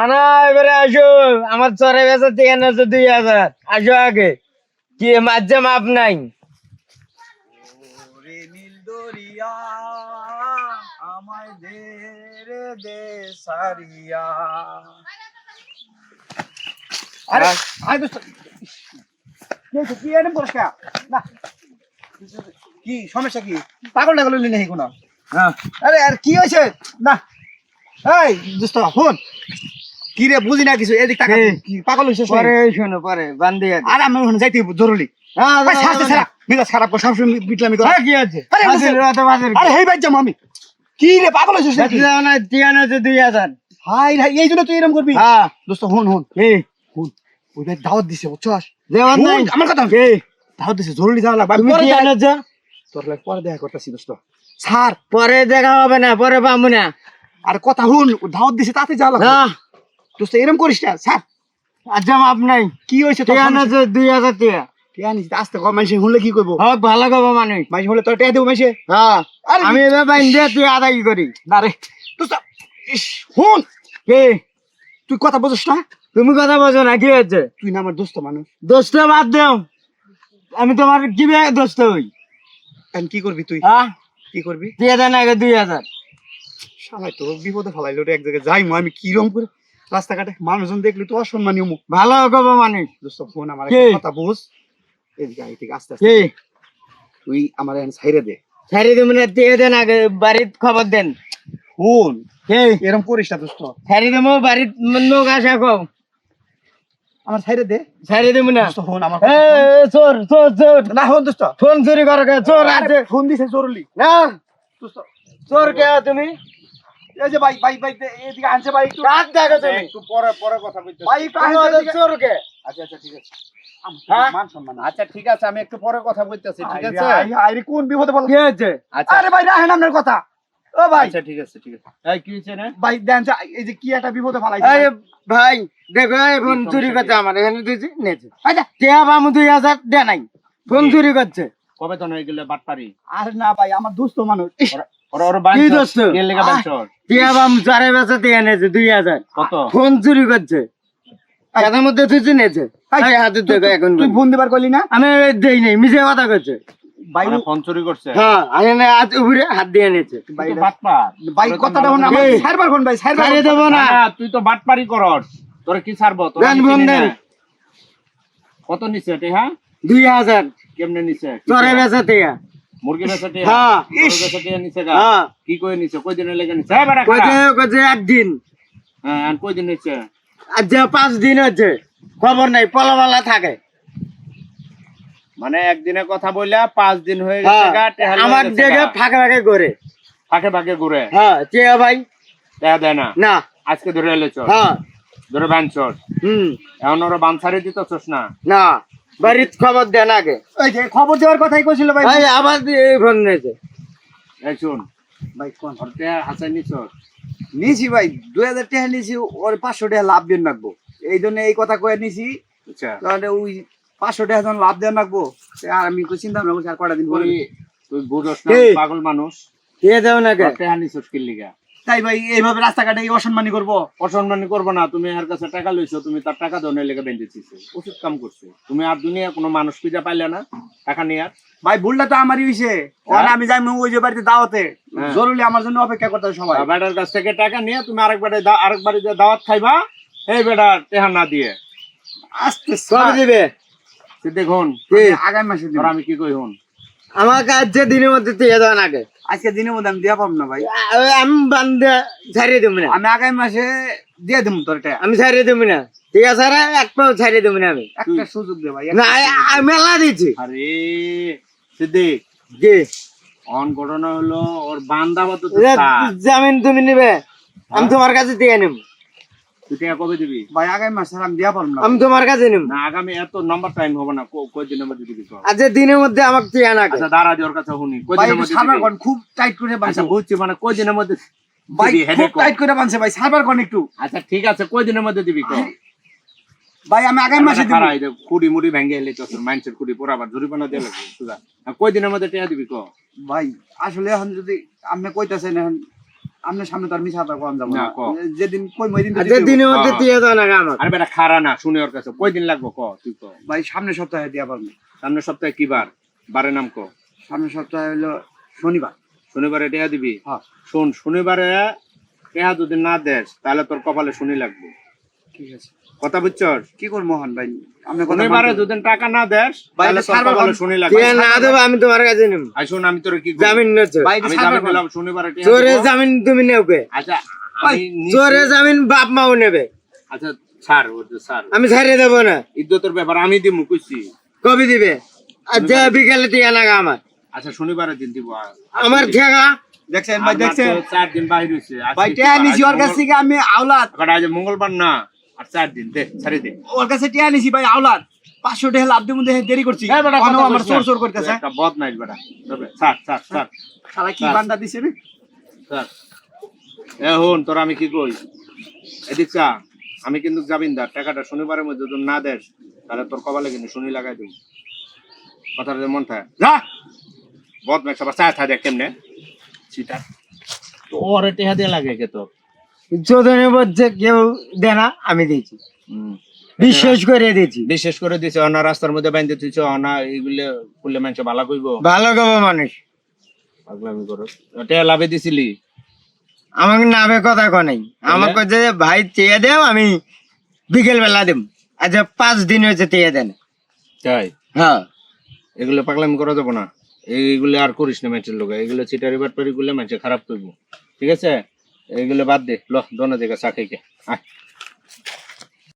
আনা এবারে আসো। আমার চরে বেচা থেকে আছে দুই হাজার। আসো আগে। কি মাঝে মাপ নাই। দরিয়া আমায় দে রে দে সারিয়া। আরে কি হয়েছে? কি পুরস্কার না। কি সমস্যা কি? পাগল টাগল হইলি নাকি কোনো? আরে আর কি হয়েছে? না। এই দোস্ত ফোন কি রে বুঝি না কিছু? এদিক টাকা কি? কি পাগল হইছিস? পরে শোনো পরে আছে। আর আমি ওখানে যাইতে জরুরি। হ্যাঁ, স্বাস্থ্য মেজাজ খারাপ করে সবসময় বিটলামি করে। হ্যাঁ, কি আছে? আরে, হেই আমি কি রে পাগল হইছিস নাকি? না তিয়ান দুই হাজার হাই হাই এই জন্য তুই এরকম করবি? হ্যাঁ। দোস্ত হুন হুন। কি? হুন। ওই ভাই দাওয়াত দিছে বুঝছস? আমার কথা দাওয়াত দিছে জরুরি যাওয়া লাগবে। তুমি আছে তোর লাগে পরে দেখা করতেছি দোস্ত। স্যার পরে দেখা হবে না পরে পাবো না। আর কথা হুন দাওয়াত দিছে তাতে যাওয়া লাগবে। দোস্ত এরকম করিস না স্যার আচ্ছা মাপ নাই। কি হয়েছে তোর তিয়ান আছে দুই হাজার টিয়া। টিয়া নিস আস্তে কম মানুষ শুনলে কি করব হোক ভালো করব মানুষ মানুষ হলে তোর টিয়া দেবো মানুষে হ্যাঁ। আমি এবার বাইন দিয়ে তুই আদায় করি। না রে দোস্ত হুন কি? তুই কথা বুঝিস না? তুমি কথা বোঝো না কি হচ্ছে তুই না আমার দোস্ত মানুষ। দোস্ত বাদ দেও। আমি তোমার কি দোস্ত হই? এখন কি করবি তুই? হ্যাঁ কি করবি? দিয়ে দেন আগে দুই হাজার। সবাই তো বিপদে ফেলাইলো এক জায়গায় যাই আমি কি কিরম করে রাস্তাঘাটে মানুষজন দেখলি তো অসম্মানীয় মুখ। ভালো করব মানুষ। দোস্ত ফোন আমার কথা বুঝ। এদিকে এদিকে আস্তে আস্তে তুই আমার ছাইরে দে। ছাড়ি তুমি না দিয়ে দেন আগে বাড়ির খবর দেন। ফোন কি? এরম করিস না দোস্ত। ছাড়ি দেবো বাড়ির লোক আসা কও আমার ছাইরে দে। ছাড়ি দেবো না। দোস্ত ফোন আমার চোর চোর চোর। না ফোন দোস্ত। ফোন চুরি করো চোর আছে। ফোন দিছে জরুরি। না। দোস্ত। চোর কে তুমি? এই যে ভাই ভাই ভাই এদিকে আনছে ভাই একটু। কাক দেখো তুমি একটু পরে পরে কথা ভাই কে আচ্ছা আচ্ছা ঠিক আছে। আমার হ্যাঁ? মান আচ্ছা ঠিক আছে আমি একটু পরে কথা বলতেছি ঠিক আছে? আরে কোন বিপদে বল কি আরে ভাই রাহেন আপনার কথা। ও ভাই। আচ্ছা ঠিক আছে ঠিক আছে। এই কি হয়েছে না ভাই দেন এই যে কি একটা বিপদে ফেলাইছে এই ভাই। দেখো এই ফোন চুরি করছে আমার এখানে নেছে আচ্ছা বামু হাজার দে নাই? ফোন চুরি করছে। কবে তো হয়ে গেলে বাটপারি? আরে না ভাই আমার দুস্থ মানুষ। ওরা ওরা কি দোস্ত? কে লেগে বাঞ্চ টিয়া বামু চারে বেচা দিয়ে এনেছে হাজার। কত? ফোন চুরি করছে। এটার মধ্যে তুই চিনেছে এই হাতে দেখো এখন তুই ফোন দিবার কইলি না? আমি দেই নাই মিশে কথা করছে ভাই ফোন চুরি করছে। হ্যাঁ এখানে হাত উপরে হাত দিয়ে এনেছে। ভাই বাটপার। ভাই কথাটা হন আমার সারবার কোন ভাই সারবার ছাড়িয়ে দেবো না। তুই তো বাটপারি করস। তোর কি ছাড়বো? তোর দেন কত নিছে এটা হ্যাঁ? দুই হাজার। কেমনে নিছে? চরে বেচা মুরগি হ্যাঁ। ইস বেচা নিছে গা। হ্যাঁ। কি কই নিছে? কই দিনের লেগে নিছে? হ্যাঁ বেটা কইছে কইছে একদিন। হ্যাঁ আর কই দিন নিছে আর যে পাঁচ দিন হচ্ছে খবর নাই পলাবালা থাকে। মানে একদিনে কথা বললা পাঁচ দিন হয়ে গেছে গা আমার দেখে ফাঁকে ফাঁকে ঘুরে। ফাঁকে ফাঁকে ঘুরে? হ্যাঁ ভাই। দেয়া দেয় না? না। আজকে ধরে এলে চোর হ্যাঁ। ধরে বান চোর হুম। এখন ওরা বান ছাড়ে দিতেছস না? না। বাড়ির খবর দেন আগে। এই যে খবর দেওয়ার কথাই কইছিল ভাই। ভাই আবার দিয়ে ফোন নিয়েছে। এই শুন ভাই কোন তে হাসাই নিছি? ভাই দুই হাজার টাকা নিছি ওর পাঁচশো টাকা লাভ দেন রাখব। এই জন্য এই কথা কয়ে নিছি। আচ্ছা। তাহলে ওই পাঁচশো টাকা যখন লাভ দেন রাখব। সে আর আমি কই চিন্তা ভাবনা করছি আর কটা দিন পরে। তুই বুঝস না পাগল মানুষ। দিয়ে দেও না কে? তে নিছস কি লিগা তাই ভাই এইভাবে রাস্তাঘাটে অসম্মানি করব? অসম্মানি করব না। তুমি এর কাছে টাকা লইছো তুমি তার টাকা দনের লেগে বেঁধেছিস উচিত কাম করছে। তুমি আর দুনিয়া কোনো মানুষ খুঁজে পাইলে না টাকা নিয়ে আর। ভাই ভুলটা তো আমারই হইছে। ওখানে আমি যাই ওই যে বাড়িতে দাওয়াতে। হ্যাঁ। জরুরি আমার জন্য অপেক্ষা করতে হবে সবাই বেটার কাছ থেকে টাকা নিয়ে তুমি আরেকবারে দা- আরেকবারে যে দাওয়াত খাইবা। এই বেটা টেহা না দিয়ে। আস্তে কবে দিবে? দেখুন। আগামী মাসে দিব। আমি কি কই হন? আমার কাজ যে দিনের মধ্যে দিয়ে দেওয়া আগে। আজকে দিনের মধ্যে আমি দিয়া পাবো না ভাই। আমি বান্ধে ছাড়িয়ে দেবো না। আমি আগামী মাসে দিয়ে দেবো তোর এটা। আমি ছাড়িয়ে দেবো না। ঠিক আছে আর এক পাও ছাড়িয়ে দেবো না আমি। একটা সুযোগ দে ভাই না মেলা দিচ্ছি। আরে সিদ্দিক। জি। অন ঘটনা হলো ওর বান্দা তো জামিন তুমি নিবে। আমি তোমার কাছে দিয়ে নেব। টাকা কবে দিবি? ভাই আগামী মাসে আমি দিয়া পারব না। আমি তোমার কাছে নেব না আগামী এত নম্বর টাইম হবে না। কো- কয় দিনের মধ্যে দিবি তো দিনের মধ্যে আমাকে না আচ্ছা দাঁড়া শুনি। কয় ভাই দিনের মধ্যে সার্ভার দিবি? খুব টাইট করে আচ্ছা বুঝছি মানে কয় দিনের মধ্যে ভাই দিবি? খুব টাইট করে বাঁধছে ভাই সার্ভার কোন একটু। আচ্ছা ঠিক আছে কয় দিনের মধ্যে দিবি কো ভাই আমি আগামী মাসে দিব। এই কুড়ি মুড়ি ভেঙে এলে তো মাইন্সের কুড়ি পোড়াবার জরিমানা দিয়ে লাগবে কয় দিনের মধ্যে টাকা দিবি কো ভাই আসলে এখন যদি আপনি কইতাছেন এখন আপনার সামনে তো আর মিছা কথা কম যাব না, না। যেদিন কই মই দিন হইবো। মধ্যে। দিয়ে দাও না আমার। আরে বেটা খারা না শুনে ওর কাছে। কয়দিন লাগবো? ক তুই ক। ভাই সামনে সপ্তাহে দিয়া পারব। সামনের সপ্তাহে কি বার? বারে নাম ক। সামনে সপ্তাহে হলো শনিবার। শনিবারে টেহা দিবি? হ্যাঁ। শোন শনিবারে টেহা যদি না দেস তাহলে তোর কপালে শুনি লাগবে। ঠিক আছে। কথা বুঝছস কি করব মোহন ভাই? আপনি যদি টাকা না দেস ভাই, তাহলে সার্ভার কপালে বন্ধ। লাগবে। দিয়ে না দেবো আমি তোমার কাছে আই শোন আমি তোর কি জামিন নেছো ভাই, এটা আমি সার্ভার জামিন বন্ধ। শনিবারে চোরে জামিন তুমি নেবে আচ্ছা আমি নিছি- চোরে জামিন বাপ মাও নেবে। আচ্ছা স্যার স্যার আমি ছাড়িয়ে দেবো না। ইজ্জতের ব্যাপার আমি দিব কইছি। কবি দিবে। আর যে বিকালে টিয়া লাগা আমার। আচ্ছা শনিবারের দিন দিব। আমার ঠেকা দেখছেন ভাই দেখছেন। চার দিন বাইর হইছে। ভাই কি টিয়া বার? নিছি ওর কাছ থেকে আমি আওলাদ। কটা আজ মঙ্গলবার না? আর চার দিন দে ছাড়ি দে। ওর কাছে টিয়া নিছি ভাই আওলাদ। পাঁচশো টাকা লাভ মধ্যে দেরি করছি। আমার চোর চোর করতেছে। বদ নাই বেটা। তবে ছাড় ছাড় ছাড়। শালা কি বান্দা দিছে রে? ছাড়। এ হন তোর আমি কি কই? এদিক চা আমি কিন্তু জামিনদার। টাকাটা শনিবারের মধ্যে যদি না দেস তাহলে তোর কপালে কিন্তু শুনি লাগাই দেব। কথাটা মন থাকে যা! বদ মেঘ সবার চা থা দেখ কেমনে। চিটা তোর টেহা দিয়ে লাগে কে তোর? চোদনের মধ্যে কেউ দে না আমি দিয়েছি। বিশ্বাস করে দিয়েছি। বিশেষ করে দিছে অনা রাস্তার মধ্যে বাইন্ধে তুইছ অনা এইগুলো করলে মানুষ ভালো কইব ভালো গো মানুষ। পাগলামি করো। টেহা লাভে দিছিলি? আমাকে নামে কথা কনাই আমাকে যে ভাই চেয়ে দেও আমি বিকেল বেলা দেব আচ্ছা পাঁচ দিন হয়েছে চেয়ে দেন তাই? হ্যাঁ। এগুলো পাগলামি করা যাব না। এইগুলো আর করিস না ম্যাচের লোক। এগুলো চিটারি বাটপারি গুলো ম্যাচে খারাপ করব। ঠিক আছে? এইগুলো বাদ দে ল দোনো জায়গা চা খাইকে আয়।